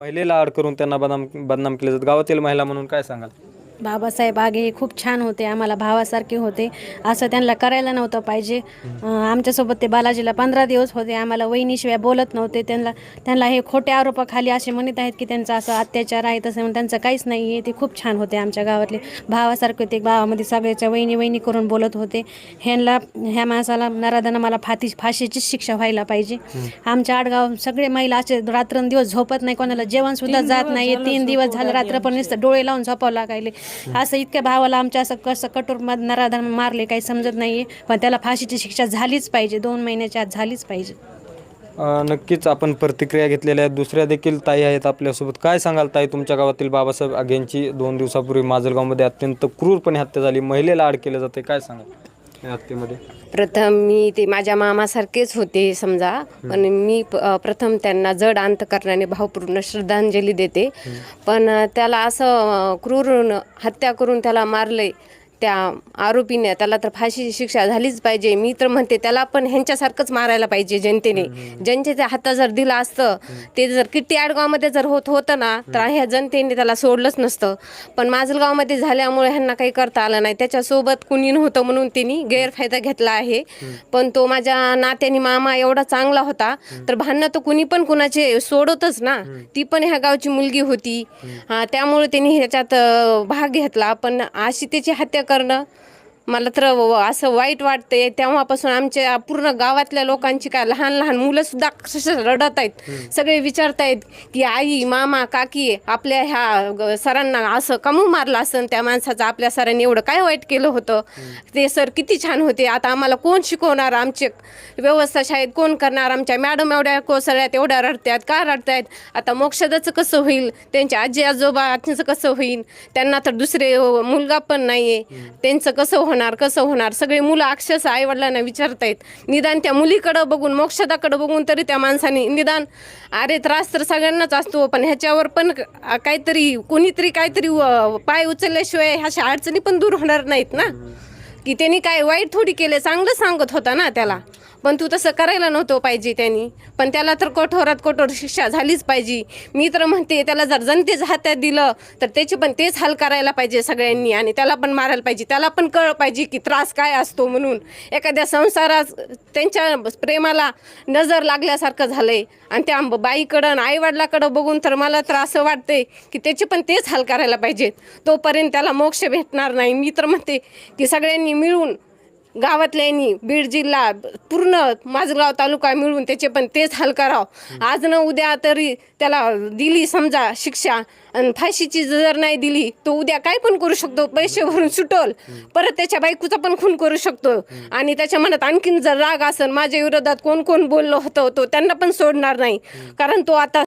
महिलेला आड करून त्यांना बदनाम बदनाम केले जात. गावातील महिला म्हणून काय सांगाल? बाबासाहेब आगे हे खूप छान होते आम्हाला भावासारखे होते. असं त्यांना करायला नव्हतं पाहिजे. आमच्यासोबत ते बालाजीला पंधरा दिवस होते आम्हाला वहिनीशिवाय बोलत नव्हते. त्यांना त्यांना हे खोट्या आरोपाखाली असे म्हणत आहेत की त्यांचा असं अत्याचार आहे तसं म्हणून त्यांचं काहीच नाही आहे ते खूप छान होते आमच्या गावातले. भावासारखे होते गावामध्ये सगळ्याच्या वहिनी वहिनी करून बोलत होते. ह्यांना ह्या माणसाला नराधानं मला फाती फाशीचीच शिक्षा व्हायला पाहिजे. आमच्या आडगाव सगळे महिला असे रात्रंदिवस झोपत नाही कोणाला जेवण सुद्धा जात नाही. तीन दिवस झालं रात्र पण नुसतं डोळे लावून झोपावं लागायले. असं इतक्या भावाला आमच्या असं कसं कठोर मध नराधन मारले काही समजत नाही पण त्याला फाशीची शिक्षा झालीच पाहिजे. दोन महिन्याच्या आत झालीच पाहिजे. अ, नक्कीच आपण प्रतिक्रिया घेतलेल्या आहेत. दुसऱ्या देखील ताई आहेत आपल्यासोबत. काय सांगाल ताई तुमच्या गावातील बाबासाहेब आगेंची दोन दिवसापूर्वी माजलगावमध्ये अत्यंत क्रूरपणे हत्या झाली. महिलेला आड केलं जाते काय सांगाल? प्रथम मी ते माझ्या मामासारखेच होते समजा पण मी प- प्रथम त्यांना जड अंतकरणाने भावपूर्ण श्रद्धांजली देते. पण त्याला असं अ, क्रूर न- हत्या करून त्याला मारले त्या आरोपीने त्याला तर फाशीची शिक्षा झालीच पाहिजे. मी तर म्हणते त्याला पण ह्यांच्यासारखंच मारायला पाहिजे जनतेने. जनतेच्या हातात जर दिलं असतं ते जर किती आडगावमध्ये जर होत होतं ना तर ह्या जनतेने त्याला सोडलंच नसतं. पण माजलगावमध्ये झाल्यामुळे ह्यांना काही करता आलं नाही. त्याच्यासोबत कुणी नव्हतं म्हणून त्यांनी गैरफायदा घेतला आहे. पण तो माझ्या नात्याने मामा एवढा चांगला होता तर भांडणं तर कुणी पण कुणाचे सोडतच ना. ती पण ह्या गावची मुलगी होती. त्यामुळे त्यांनी ह्याच्यात भाग घेतला. पण अशी त्याची हत्या करणं. मला तर असं वाईट वाटतंय. तेव्हापासून आमच्या पूर्ण गावातल्या लोकांची काय लहान लहान मुलं सुद्धा अक्षरशः रडत आहेत? सगळे विचारतायत की आई मामा काकी आपल्या ह्या सरांना असं कमू मारलं असं? त्या माणसाचं आपल्या सरांनी एवढं काय वाईट केलं होतं? ते सर किती छान होते. आता आम्हाला कोण शिकवणार? आमचे व्यवस्था शाळेत कोण करणार? आमच्या मॅडम एवढ्या कोसळ्यात एवढ्या रडत्यात. का रडतायत? आता मोक्षदाचं कसं होईल? त्यांच्या आजी आजोबा त्यांचं कसं होईल? त्यांना तर दुसरे मुलगा पण नाहीये. त्यांचं कसं होणार? कसं होणार? सगळे मुलं अक्षरशः आईवडिलांना विचारतायत निदान त्या मुलीकडं बघून मोक्षदाकडं बघून तरी त्या माणसाने निदान अरे त्रास तर सगळ्यांनाच असतो पण ह्याच्यावर पण काहीतरी कोणीतरी काहीतरी पाय उचलल्याशिवाय ह्याशा अडचणी पण दूर होणार नाहीत ना? की त्यांनी काय वाईट थोडी केलं चांगलं सांगत होता ना त्याला? पण तू तसं करायला नव्हतं पाहिजे त्यांनी. पण त्याला तर कठोरात कठोर शिक्षा झालीच पाहिजे. मी तर म्हणते त्याला जर जनतेच हातात दिलं तर त्याचे पण तेच हाल करायला पाहिजे सगळ्यांनी. आणि त्याला पण मारायला पाहिजे. त्याला पण कळ पाहिजे की त्रास काय असतो म्हणून. एखाद्या संसारात त्यांच्या प्रेमाला नजर लागल्यासारखं झालंय. आणि त्या बाईकडं आणि आईवडिलाकडं बघून तर मला तर असं वाटते की त्याचे पण तेच हाल करायला पाहिजेत. तोपर्यंत त्याला मोक्ष भेटणार नाही. मी तर म्हणते की सगळ्यांनी मिळून गावातल्यांनी बीड जिल्हा पूर्ण माझगाव तालुका मिळून त्याचे पण तेच हाल करावं. आज न उद्या तरी त्याला दिली समजा शिक्षा. आणि फाशीची जर नाही दिली तो उद्या काय पण करू शकतो पैसे भरून सुटल. परत त्याच्या बायकोचा पण खून करू शकतो. आणि त्याच्या मनात आणखीन जर राग असेल माझ्या विरोधात कोण कोण बोललं होतं तो त्यांना पण सोडणार नाही. कारण तो आता